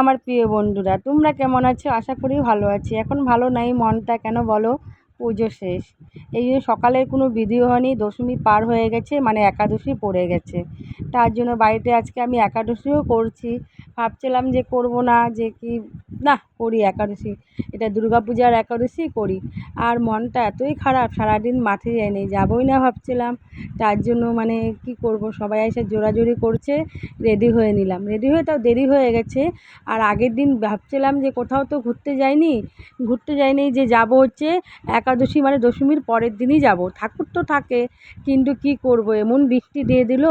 আমার প্রিয় বন্ধুরা, তোমরা কেমন আছো? আশা করি ভালো আছি। এখন ভালো নাই মনটা, কেন বলো? পুজো শেষ। এই যে সকালের কোনো ভিডিও হয়নি, দশমী পার হয়ে গেছে মানে একাদশী পড়ে গেছে। তার জন্য বাড়িতে আজকে আমি একাদশীও করছি। ভাবছিলাম যে করব না, যে কি না করি, একাদশী। এটা দুর্গা পূজার একাদশী করি। আর মনটা এতই খারাপ, সারাদিন মাঠে যায়নি যাবই না ভাবছিলাম। তার জন্য মানে কি করব? সবাই এসে জোরাজুরি করছে রেডি হয়ে নিলাম। রেডি হয়ে তাও দেরি হয়ে গেছে। আর আগের দিন ভাবছিলাম যে কোথাও তো ঘুরতে যাইনি। ঘুরতে যাইনি যে যাব হচ্ছে একাদশী মানে দশমীর পরের দিনই যাব। ঠাকুর তো থাকে, কিন্তু কি করব? এমন বৃষ্টি দিয়ে দিল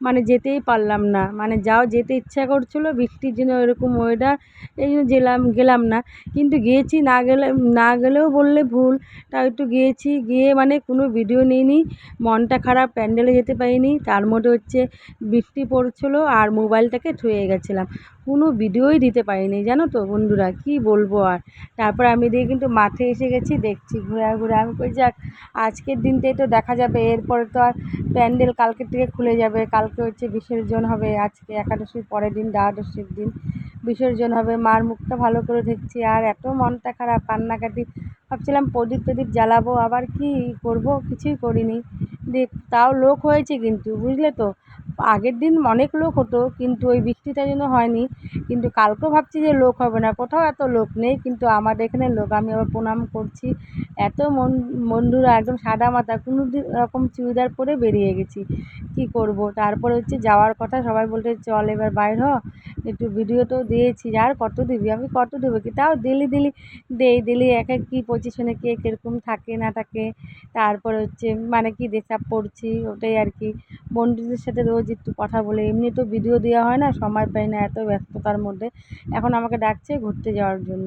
মানে যেতেই পারলাম না। মানে যাও, যেতে ইচ্ছা করছিল, বৃষ্টির জন্য এরকম ওয়েদার এই জন্য গেলাম গেলাম না। কিন্তু গিয়েছি, না গেলে, না গেলেও বললে ভুল। তাও একটু গিয়েছি, গিয়ে মানে কোনো ভিডিও নিইনি। মনটা খারাপ, প্যান্ডেলে যেতে পারিনি। তার মধ্যে হচ্ছে বৃষ্টি পড়ছিলো আর মোবাইলটাকে থুয়ে গেছিলাম। কোনো ভিডিওই দিতে পারিনি, জানো তো বন্ধুরা, কী বলব আর। তারপর আমি দিয়ে কিন্তু মাঠে এসে গেছি, দেখছি ঘুরে ঘুরে। আমি কই যাক, আজকের দিনটাই তো দেখা যাবে। এরপরে তো আর প্যান্ডেল কালকের থেকে খুলে যাবে। কালকে হচ্ছে বিসর্জন হবে, আজকে একাদশীর পরের দিন, দ্বাদশীর দিন। বিসর্জন হবে, মার মুখটা ভালো করে দেখছি, আর এত মনটা খারাপ, কান্নাকাটি। ভাবছিলাম প্রদীপ টদীপ জ্বালাবো, আবার কি করব? কিছুই করিনি। দিয়ে তাও লোক হয়েছে কিন্তু, বুঝলে তো? আগের দিন অনেক লোক হতো, কিন্তু ওই বৃষ্টিটার জন্য হয়নি। কিন্তু কালকেও ভাবছি যে লোক হবে না, কোথাও এত লোক নেই, কিন্তু আমাদের এখানে লোক, আমি আবার প্রণাম করছি। এত মন, বন্ধুরা, একদম সাদা মাথা কোনো রকম চুড়িদার পরে বেরিয়ে গেছি। কী করব? তারপরে হচ্ছে যাওয়ার কথা, সবাই বলছে, চল এবার বাইর হ। একটু ভিডিও তো দিয়েছি। আর কত দিবি? আমি কত দেবো কি? তাও দিলি দিলি, দেই, দিলি, এক এক কী পজিশনে কে কীরকম থাকে, না থাকে। তারপর হচ্ছে মানে কি ড্রেস পড়ছি ওটাই আর কি। বন্ধুদের সাথে রোজ একটু কথা বলে। এমনি তো ভিডিও দেওয়া হয় না, সময় পাই না এত ব্যস্ততার মধ্যে। এখন আমাকে ডাকছে ঘুরতে যাওয়ার জন্য।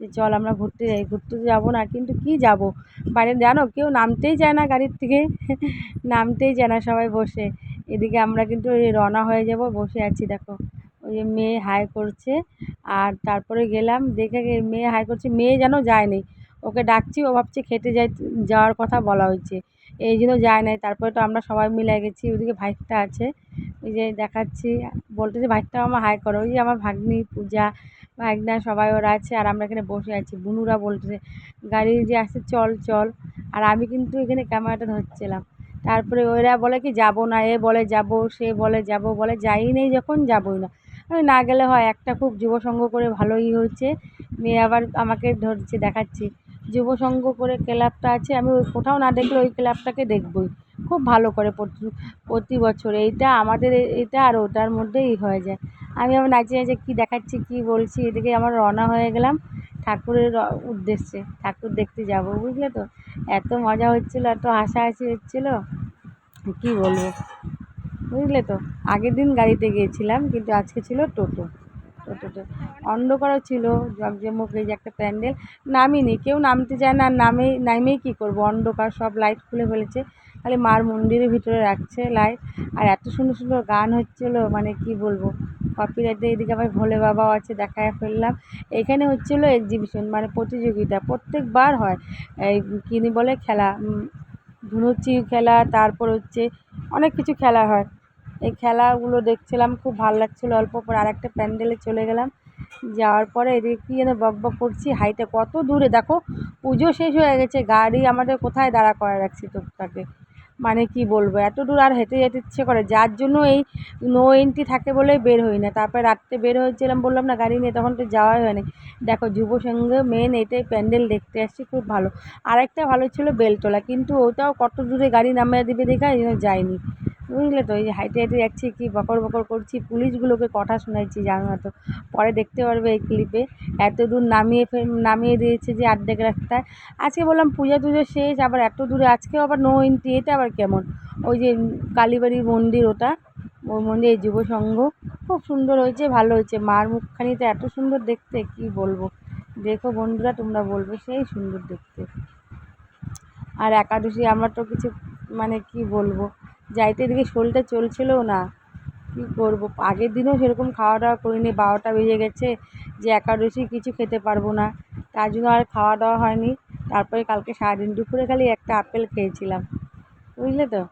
যে চল আমরা ঘুরতে যাই। ঘুরতে যাব না, কিন্তু কী যাব? বাইরে জানো, কেউ নামতেই চায় না গাড়ির থেকে। নামতেই চায় না সবাই বসে। এদিকে আমরা কিন্তু রওনা হয়ে যাব, বসে আছি, দেখো। যে মেয়ে হাই করছে। আর তারপরে গেলাম, দেখে মেয়ে হাই করছে, মেয়ে যেন যায়নি। ওকে ডাকছি, ও ভাবছে খেতে যাই যাওয়ার কথা বলা হয়েছে। এই জন্য যায় নাই। তারপরে তো আমরা সবাই মিলে গেছি, ওদিকে ভাইটা আছে। ওই যে দেখাচ্ছি, বলতেছে ভাইটাও আমার হাই করো। ওই যে আমার ভাগ্নি, পূজা, ভাগনা সবাই ওরা আছে। আর আমরা এখানে বসে আছি। বুনুরা বলতেছে, গাড়ি যে আসছে, চল চল। আর আমি কিন্তু এখানে ক্যামেরাটা ধরছিলাম। তারপরে ওরা বলে কি, যাব না। এ বলে, যাব, সে বলে, যাব। বলে যাই নেই যখন, যাবোই না। আমি না গেলে হয়, একটা খুব যুব সঙ্গ করে ভালোই হচ্ছে। মেয়ে আবার আমাকে ধরছে, দেখাচ্ছে। যুব করে ক্লাবটা আছে, আমি ওই কোথাও না দেখলে ওই ক্লাবটাকে দেখবই। খুব ভালো করে প্রতি প্রতি বছর। এইটা আমাদের এটা আর ওটার মধ্যেই হয়ে যায়। আমি আবার নাচে নাচে কী দেখাচ্ছি, কী বলছি, এদিকে আমার রওনা হয়ে গেলাম ঠাকুরের উদ্দেশ্যে। ঠাকুর দেখতে যাব, বুঝলে তো? এত মজা হচ্ছিল, এত হাসাহাসি হচ্ছিল। কী বলব? বুঝলে তো? আগের দিন গাড়িতে গিয়েছিলাম, কিন্তু আজকে ছিল টোটো। টোটোতে অন্ধকারও ছিল জকজমক এই যে একটা প্যান্ডেল। নামিনি, কেউ নামতে চায় না নামে নামেই কী করব? অন্ধকার, সব লাইট খুলে ফেলেছে। খালি মার মন্দিরের ভিতরে রাখছে লাইট আর এত সুন্দর সুন্দর গান হচ্ছিল মানে কি বলব? কপিরাইটে এদিকে আবার ভোলে বাবাও আছে, দেখায় ফেললাম। এখানে হচ্ছিল এক্সিবিশন মানে প্রতিযোগিতা, প্রত্যেকবার হয়। এই কিনি বলে খেলা ধুনুচি খেলা, তারপর হচ্ছে অনেক কিছু খেলা হয়। এই খেলাগুলো দেখছিলাম, খুব ভালো লাগছিল। অল্প পর আর একটা প্যান্ডেলে চলে গেলাম। যাওয়ার পরে এদিকে কী যেন বক বক করছি, হাইটে কত দূরে। দেখো, পুজো শেষ হয়ে গেছে, গাড়ি আমাদের কোথায় দাঁড়া করা রাখছি তোকে মানে কি বলব, এত দূর আর হেঁটে যেতে ইচ্ছে করে যার জন্য এই নো এন্ট্রি থাকে বলেই বের হই না। তারপরে রাত্রে বের হয়েছিলাম, বললাম, না, গাড়ি নিয়ে তখন তো যাওয়াই হয়নি দেখো, যুব সংঘ মেন এটাই প্যান্ডেল দেখতে আসছি, খুব ভালো। আরেকটা ভালো ছিল বেলতলা, কিন্তু ওটাও কত দূরে গাড়ি নামিয়ে দেবে দেখা যাইনি। বুঝলে তো? এই যে হাইটে হাইটে যাচ্ছি, কি বকর বকর করছি, পুলিশগুলোকে কথা শোনাচ্ছি জানো না তো। পরে দেখতে পারবে এই ক্লিপে এত দূর নামিয়ে নামিয়ে দিয়েছে যে আর্ধেক রাস্তায় আজকে বললাম পূজা টুজো শেষ, আবার এত দূরে আজকেও আবার নো এন্ট্রি এটা আবার কেমন? ওই যে কালীবাড়ির মন্দির ওটা, ওই মন্দির যুব সংঘ। খুব সুন্দর হয়েছে, ভালো হয়েছে। মার মুখখানিটা এত সুন্দর দেখতে, কি বলব? দেখো বন্ধুরা, তোমরা বলবে সেই সুন্দর দেখতে। আর একাদশী আমরা তো কিছু মানে কি বলব? যাইতে এদিকে শরীরটা চলছিলও না। কী করব? আগের দিনেও সেরকম খাওয়া দাওয়া করিনি, বারোটা বেজে গেছে, যে একাদশী কিছু খেতে পারব না। তার জন্য আর খাওয়া দাওয়া হয়নি। তারপরে কালকে সারাদিন দুপুরে খালি একটা আপেল খেয়েছিলাম। বুঝলে তো?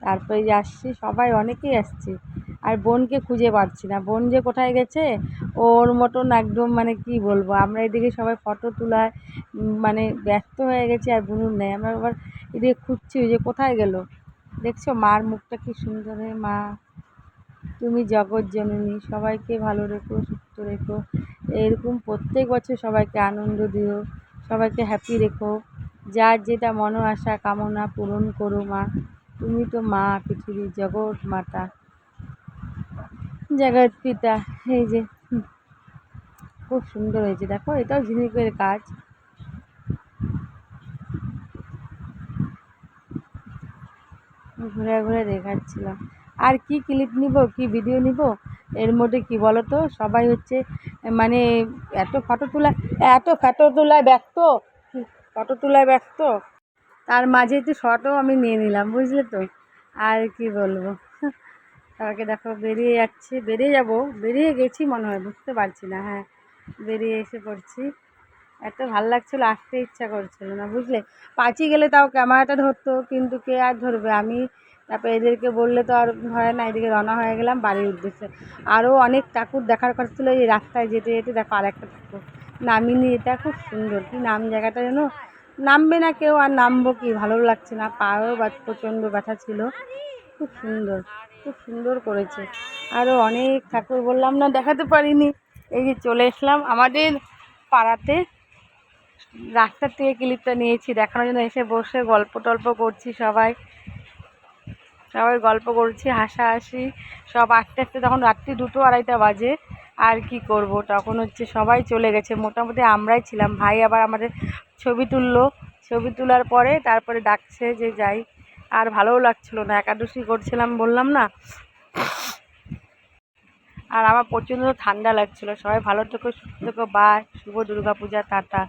তারপরে যে আসছি, সবাই অনেকেই আসছে। আর বোনকে খুঁজে পাচ্ছি না। বোন যে কোথায় গেছে, ওর মতন একদম মানে কি বলব? আমরা এদিকে সবাই ফটো তোলায় মানে ব্যস্ত হয়ে গেছি আর বুনুর নেই। আমরা আবার এদিকে খুঁজছি যে কোথায় গেল? দেখছ? মার মুখটা কি সুন্দর হয়ে মা। তুমি জগৎ জননী, সবাইকে ভালো রেখো, সুস্থ রেখো। এরকম প্রত্যেক বছর সবাইকে আনন্দ দিও, সবাইকে হ্যাপি রেখো। যার যেটা মনো, আশা, কামনা পূরণ করো, মা। তুমি তো মা, পৃথিবীর জগৎ মাতা। জগৎ পিতা, এই যে। খুব সুন্দর হয়েছে, দেখো? এটাও ঝিনুকের কাজ। ঘুরে ঘুরে দেখাচ্ছিলাম আর কি ক্লিপ নিব, কি ভিডিও নিব? এর মধ্যে কি বলো তো সবাই হচ্ছে মানে এত ফটো তোলা, এত ফটো তোলায় ব্যস্ত। ফটো তোলায় ব্যস্ত। তার মাঝে একটু শটও আমি নিয়ে নিলাম, বুঝলে তো? আর কি বলব? সবাইকে দেখো, বেরিয়ে যাচ্ছে, বেরিয়ে যাব, বেরিয়ে গেছি মনে হয়, বুঝতে পারছি না হ্যাঁ। বেরিয়ে এসে পড়ছি। এত ভালো লাগছিল, আসতে ইচ্ছা করছিল না, বুঝলে? পাঁচি গেলে তাও ক্যামেরাটা ধরতো, কিন্তু কে আর ধরবে? আমি তারপরে এদেরকে বললে তো আর হয় না, এদিকে রওনা হয়ে গেলাম বাড়ির উদ্দেশ্যে। আরও অনেক ঠাকুর দেখার কথা ছিল, এই রাস্তায় যেতে যেতে দেখো আর একটা ঠাকুর। নামিনি, এটা খুব সুন্দর, কি নাম জায়গাটা যেন? নামবে না কেউ, আর নামবো কি? ভালো লাগছে না পায়েও বা প্রচণ্ড ব্যথা ছিল। খুব সুন্দর খুব সুন্দর করেছে। আরও অনেক ঠাকুর বললাম না, দেখাতে পারিনি। এই যে চলে এসলাম আমাদের পাড়াতে। রাস্তার থেকে ক্লিপটা নিয়েছি, দেখানোর জন্য এসে বসে গল্প টল্প করছি সবাই। সবাই গল্প করছি, হাসাহাসি। সব আস্তে আস্তে তখন রাত্রি দুটো আড়াইটা বাজে, আর কি করব? তখন হচ্ছে সবাই চলে গেছে। মোটামুটি আমরাই ছিলাম। ভাই আবার আমাদের ছবি তুললো। ছবি তোলার পরে তারপরে ডাকছে যে যাই। আর ভালোও লাগছিল না, একাদশী করছিলাম বললাম না। আর আমার প্রচণ্ড ঠান্ডা লাগছিল। সবাই ভালো থেকো, সুস্থ থেকো বাই শুভ দুর্গা পূজা টাটা।